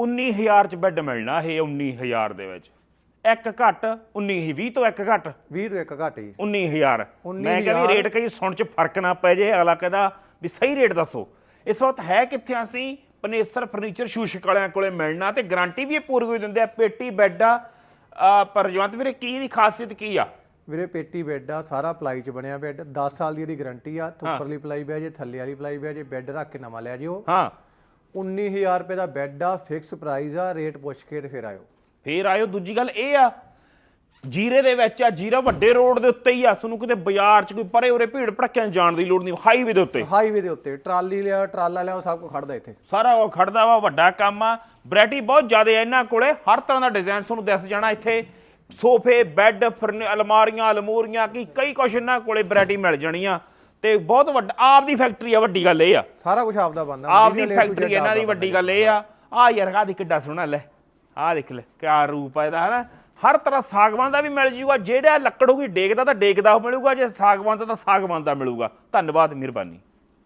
19000 ਚ ਬੈੱਡ ਮਿਲਣਾ ਇਹ 19000 ਦੇ ਵਿੱਚ। ਇੱਕ ਘੱਟ 19 ਹੀ 20 ਤੋਂ ਇੱਕ ਘੱਟ। 20 ਤੋਂ ਇੱਕ ਘੱਟ ਜੀ 19000 ਮੈਂ 19,000 ਕਹਿੰਦੀ ਰੇਟ ਕਈ ਸੁਣ ਚ ਫ਼ਰਕ ਨਾ ਪੈ ਜੇ ਅਗਲਾ ਕਹਿੰਦਾ ਵੀ ਸਹੀ ਰੇਟ ਦੱਸੋ। ਇਸ ਵਕਤ ਹੈ ਕਿੱਥੇ ਅਸੀਂ? ਪਨੇਸਰ ਫਰਨੀਚਰ ਸ਼ੂਸ਼ਕ ਵਾਲਿਆਂ ਕੋਲੇ ਮਿਲਣਾ ਤੇ ਗਾਰੰਟੀ ਵੀ ਇਹ ਪੂਰੀ ਹੋਈ ਦਿੰਦੇ ਆ ਪੇਟੀ ਬੈੱਡ ਆ ਪਰ ਜਵੰਤ ਵੀਰੇ ਕੀ ਦੀ ਖਾਸੀਅਤ ਕੀ ਆ? ਵੀਰੇ ਪੇਟੀ ਬੈੱਡ ਆ ਸਾਰਾ ਪਲਾਈ ਚ ਬਣਿਆ ਬੈੱਡ 10 ਸਾਲ ਦੀ ਇਹਦੀ ਗਾਰੰਟੀ ਆ। ਉੱਪਰਲੀ ਪਲਾਈ ਬਹਿ ਜੇ ਥੱਲੇ ਵਾਲੀ ਪਲਾਈ ਬਹਿ ਜੇ ਬੈੱਡ ਰੱਖ ਕੇ ਨਵਾਂ ਲੈ ਜਿਓ। ਹਾਂ। 19000 ਰੁਪਏ ਦਾ ਬੈੱਡ ਆ ਫਿਕਸ ਪ੍ਰਾਈਸ ਆ ਰੇਟ ਪੁੱਛ ਕੇ ਤੇ ਫਿਰ ਆਇਓ। ਫੇਰ ਆਇਓ ਦੂਜੀ ਗੱਲ ਇਹ ਆ ਜੀਰੇ ਦੇ ਵਿੱਚ ਆ ਜੀਰਾ ਵੱਡੇ ਰੋਡ ਦੇ ਉੱਤੇ ਹੀ ਆ ਤੁਹਾਨੂੰ ਕਿਤੇ ਬਾਜ਼ਾਰ 'ਚ ਕੋਈ ਪਰੇ ਉਰੇ ਭੀੜ ਭੜਕਿਆਂ 'ਚ ਜਾਣ ਦੀ ਲੋੜ ਨਹੀਂ ਹਾਈਵੇ ਦੇ ਉੱਤੇ। ਹਾਈਵੇ ਦੇ ਉੱਤੇ ਟਰਾਲੀ ਲਿਆ ਟਰਾਲਾ ਲਿਆ ਉਹ ਸਭ ਕੁਝ ਖੜਦਾ ਇੱਥੇ। ਸਾਰਾ ਉਹ ਖੜਦਾ ਵਾ ਵੱਡਾ ਕੰਮ ਆ ਵੈਰਾਈਟੀ ਬਹੁਤ ਜ਼ਿਆਦਾ ਹੈ ਇਹਨਾਂ ਕੋਲੇ ਹਰ ਤਰ੍ਹਾਂ ਦਾ ਡਿਜ਼ਾਈਨ ਤੁਹਾਨੂੰ ਦਿਸ ਜਾਣਾ ਇੱਥੇ। ਸੋਫੇ ਬੈੱਡ ਫਰਨ ਅਲਮਾਰੀਆਂ ਅਲਮੂਰੀਆਂ ਕੀ ਕਈ ਕੁਛ ਇਹਨਾਂ ਕੋਲੇ ਵੈਰਾਈਟੀ ਮਿਲ ਜਾਣੀਆਂ ਤੇ ਬਹੁਤ ਵੱਡਾ ਆਪ ਦੀ ਫੈਕਟਰੀ ਆ ਵੱਡੀ ਗੱਲ ਇਹ ਆ। ਸਾਰਾ ਕੁਝ ਆਪਦਾ ਬੰਦਾ ਆਪ ਦੀ ਫੈਕਟਰੀ ਇਹਨਾਂ ਦੀ ਵੱਡੀ ਗੱਲ ਇਹ ਆ। ਆ। ਯਾਰ ਆ ਦੀ ਕਿੱਡਾ ਸੋਹਣਾ ਲੈ। ਆ ਦੇਖ ਲੈ ਕਿਆ ਰੂਪ ਆ ਇਹਦਾ ਹਨਾ? ਹਰ ਤਰ੍ਹਾਂ ਸਾਗਵਾਨ ਦਾ ਵੀ ਮਿਲ ਜੂਗਾ ਜਿਹੜਾ ਲੱਕੜ ਹੋਊਗੀ ਡੇਕ ਦਾ ਤਾਂ ਡੇਕ ਦਾ ਮਿਲੂਗਾ ਜੇ ਸਾਗਵਾਨ ਦਾ ਤਾਂ ਸਾਗਵਾਨ ਦਾ ਮਿਲੂਗਾ। ਧੰਨਵਾਦ ਮਿਹਰਬਾਨੀ।